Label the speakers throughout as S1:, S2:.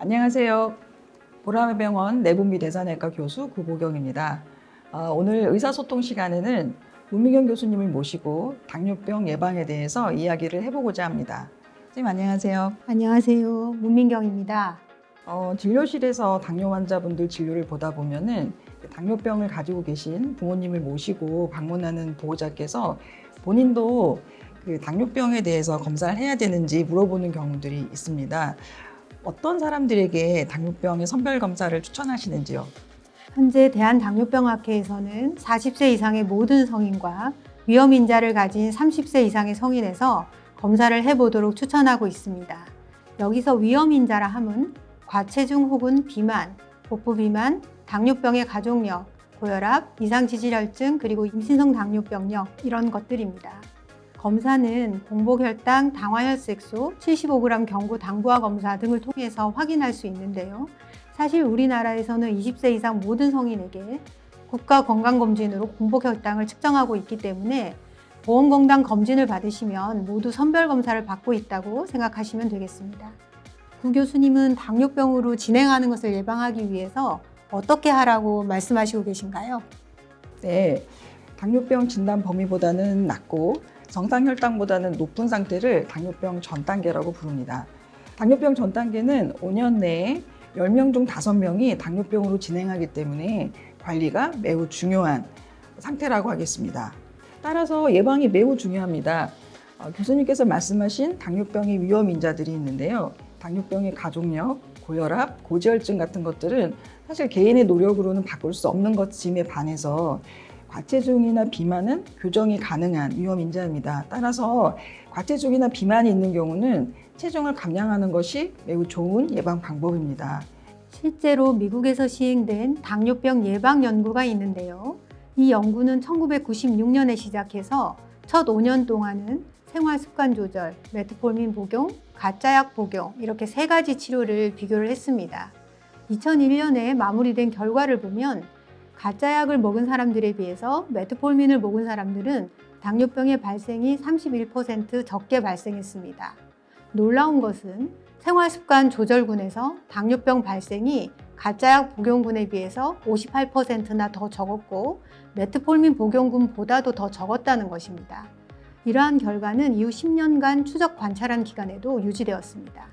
S1: 안녕하세요. 보라매 병원 내분비 대사내과 교수 구보경입니다. 어, 오늘 의사소통 시간에는 문민경 교수님을 모시고 당뇨병 예방에 대해서 이야기를 해보고자 합니다. 선생님 안녕하세요.
S2: 안녕하세요. 문민경입니다.
S1: 어, 진료실에서 당뇨 환자분들 진료를 보다 보면은 당뇨병을 가지고 계신 부모님을 모시고 방문하는 보호자께서 본인도 그 당뇨병에 대해서 검사를 해야 되는지 물어보는 경우들이 있습니다. 어떤 사람들에게 당뇨병의 선별 검사를 추천하시는지요?
S2: 현재 대한당뇨병학회에서는 40세 이상의 모든 성인과 위험 인자를 가진 30세 이상의 성인에서 검사를 해보도록 추천하고 있습니다. 여기서 위험 인자라 함은 과체중 혹은 비만, 복부 비만, 당뇨병의 가족력, 고혈압, 이상지질혈증, 그리고 임신성 당뇨병력 이런 것들입니다. 검사는 공복혈당, 당화혈색소, 75g 경구 당부화 검사 등을 통해서 확인할 수 있는데요. 사실 우리나라에서는 20세 이상 모든 성인에게 국가 건강검진으로 공복혈당을 측정하고 있기 때문에 보험공단 검진을 받으시면 모두 선별 검사를 받고 있다고 생각하시면 되겠습니다. 구 교수님은 당뇨병으로 진행하는 것을 예방하기 위해서 어떻게 하라고 말씀하시고 계신가요?
S1: 네, 당뇨병 진단 범위보다는 낮고 정상 혈당보다는 높은 상태를 당뇨병 전 단계라고 부릅니다. 당뇨병 전 단계는 5년 내에 10명 중 5명이 당뇨병으로 진행하기 때문에 관리가 매우 중요한 상태라고 하겠습니다. 따라서 예방이 매우 중요합니다. 어, 교수님께서 말씀하신 당뇨병의 위험 인자들이 있는데요. 당뇨병의 가족력, 고혈압, 고지혈증 같은 것들은 사실 개인의 노력으로는 바꿀 수 없는 것임에 반해서 과체중이나 비만은 교정이 가능한 위험 인자입니다. 따라서 과체중이나 비만이 있는 경우는 체중을 감량하는 것이 매우 좋은 예방 방법입니다.
S2: 실제로 미국에서 시행된 당뇨병 예방 연구가 있는데요. 이 연구는 1996년에 시작해서 첫 5년 동안은 생활 습관 조절, 메트폴민 복용, 가짜약 복용 이렇게 세 가지 치료를 비교를 했습니다. 2001년에 마무리된 결과를 보면 가짜약을 먹은 사람들에 비해서 메트폴민을 먹은 사람들은 당뇨병의 발생이 31% 적게 발생했습니다. 놀라운 것은 생활습관 조절군에서 당뇨병 발생이 가짜약 복용군에 비해서 58%나 더 적었고 메트폴민 복용군보다도 더 적었다는 것입니다. 이러한 결과는 이후 10년간 추적 관찰한 기간에도 유지되었습니다.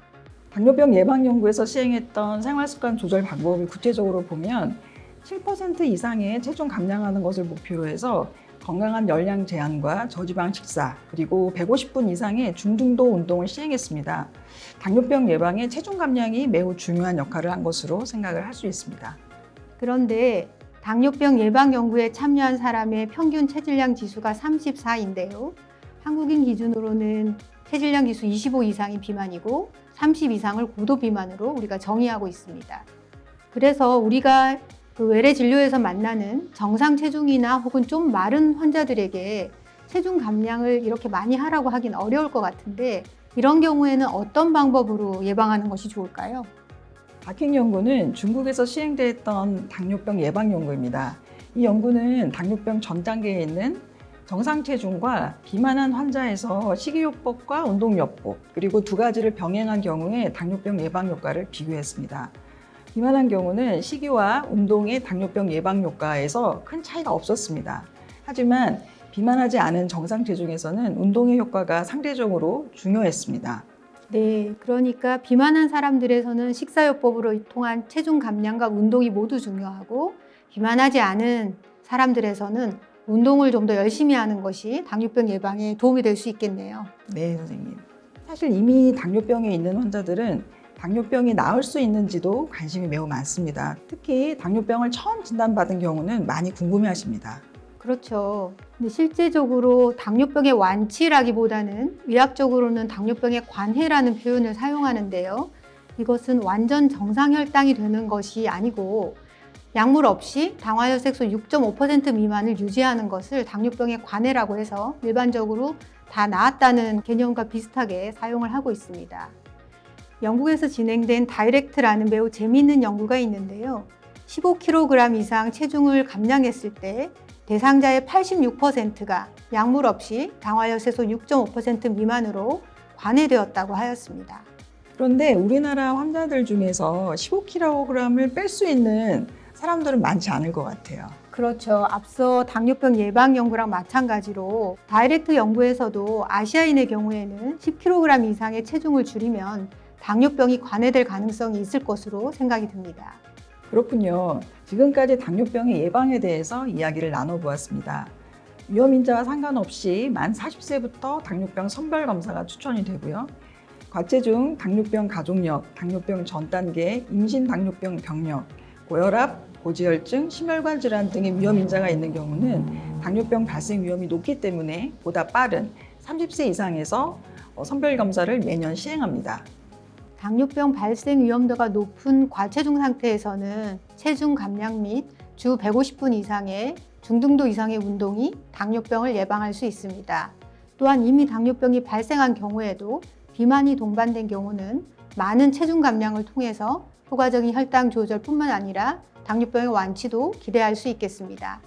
S1: 당뇨병 예방 연구에서 시행했던 생활습관 조절 방법을 구체적으로 보면 7% 이상의 체중 감량하는 것을 목표로 해서 건강한 열량 제한과 저지방 식사 그리고 150분 이상의 중등도 운동을 시행했습니다. 당뇨병 예방에 체중 감량이 매우 중요한 역할을 한 것으로 생각을 할 수 있습니다.
S2: 그런데 당뇨병 예방 연구에 참여한 사람의 평균 체질량 지수가 34인데요. 한국인 기준으로는 체질량 지수 25 이상이 비만이고 30 이상을 고도 비만으로 우리가 정의하고 있습니다. 그래서 우리가 그 외래 진료에서 만나는 정상 체중이나 혹은 좀 마른 환자들에게 체중 감량을 이렇게 많이 하라고 하긴 어려울 것 같은데 이런 경우에는 어떤 방법으로 예방하는 것이 좋을까요?
S1: 바킹 연구는 중국에서 시행됐던 당뇨병 예방 연구입니다. 이 연구는 당뇨병 전 단계에 있는 정상 체중과 비만한 환자에서 식이요법과 운동요법 그리고 두 가지를 병행한 경우에 당뇨병 예방 효과를 비교했습니다. 비만한 경우는 식이와 운동의 당뇨병 예방 효과에서 큰 차이가 없었습니다. 하지만 비만하지 않은 정상 체중에서는 운동의 효과가 상대적으로 중요했습니다.
S2: 네, 그러니까 비만한 사람들에서는 식사요법으로 통한 체중 감량과 운동이 모두 중요하고 비만하지 않은 사람들에서는 운동을 좀 더 열심히 하는 것이 당뇨병 예방에 도움이 될 수 있겠네요.
S1: 네, 선생님. 사실 이미 당뇨병에 있는 환자들은 당뇨병이 나을 수 있는지도 관심이 매우 많습니다. 특히 당뇨병을 처음 진단받은 경우는 많이 궁금해 하십니다.
S2: 그렇죠. 근데 실제적으로 당뇨병의 완치라기보다는 의학적으로는 당뇨병의 관해라는 표현을 사용하는데요. 이것은 완전 정상 혈당이 되는 것이 아니고 약물 없이 당화혈색소 6.5% 미만을 유지하는 것을 당뇨병의 관해라고 해서 일반적으로 다 나았다는 개념과 비슷하게 사용을 하고 있습니다. 영국에서 진행된 다이렉트라는 매우 재미있는 연구가 있는데요. 15kg 이상 체중을 감량했을 때 대상자의 86%가 약물 없이 당화혈색소 6.5% 미만으로 관해되었다고 하였습니다.
S1: 그런데 우리나라 환자들 중에서 15kg을 뺄 수 있는 사람들은 많지 않을 것 같아요.
S2: 그렇죠. 앞서 당뇨병 예방 연구랑 마찬가지로 다이렉트 연구에서도 아시아인의 경우에는 10kg 이상의 체중을 줄이면 당뇨병이 관해될 가능성이 있을 것으로 생각이 듭니다.
S1: 그렇군요. 지금까지 당뇨병의 예방에 대해서 이야기를 나눠보았습니다. 위험 인자와 상관없이 만 40세부터 당뇨병 선별 검사가 추천이 되고요. 과체중, 당뇨병 가족력, 당뇨병 전 단계, 임신 당뇨병 병력, 고혈압, 고지혈증, 심혈관 질환 등의 위험 인자가 있는 경우는 당뇨병 발생 위험이 높기 때문에 보다 빠른 30세 이상에서 어, 선별 검사를 매년 시행합니다.
S2: 당뇨병 발생 위험도가 높은 과체중 상태에서는 체중 감량 및 주 150분 이상의 중등도 이상의 운동이 당뇨병을 예방할 수 있습니다. 또한 이미 당뇨병이 발생한 경우에도 비만이 동반된 경우는 많은 체중 감량을 통해서 효과적인 혈당 조절뿐만 아니라 당뇨병의 완치도 기대할 수 있겠습니다.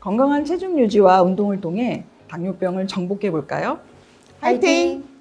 S1: 건강한 체중 유지와 운동을 통해 당뇨병을 정복해 볼까요? 화이팅!